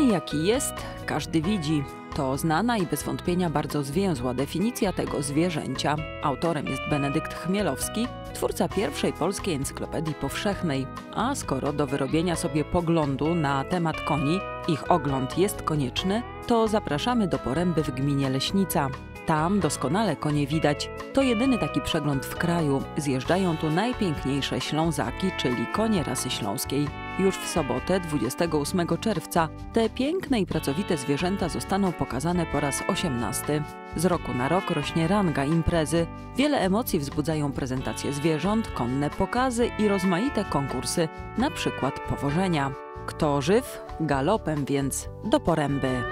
Koń jaki jest, każdy widzi. To znana i bez wątpienia bardzo zwięzła definicja tego zwierzęcia. Autorem jest Benedykt Chmielowski, twórca pierwszej polskiej encyklopedii powszechnej. A skoro do wyrobienia sobie poglądu na temat koni ich ogląd jest konieczny, to zapraszamy do poręby w gminie Leśnica. Tam doskonale konie widać. To jedyny taki przegląd w kraju. Zjeżdżają tu najpiękniejsze ślązaki, czyli konie rasy śląskiej. Już w sobotę, 28 czerwca, te piękne i pracowite zwierzęta zostaną pokazane po raz 18. Z roku na rok rośnie ranga imprezy. Wiele emocji wzbudzają prezentacje zwierząt, konne pokazy i rozmaite konkursy, na przykład powożenia. Kto żyw? Galopem więc do poręby.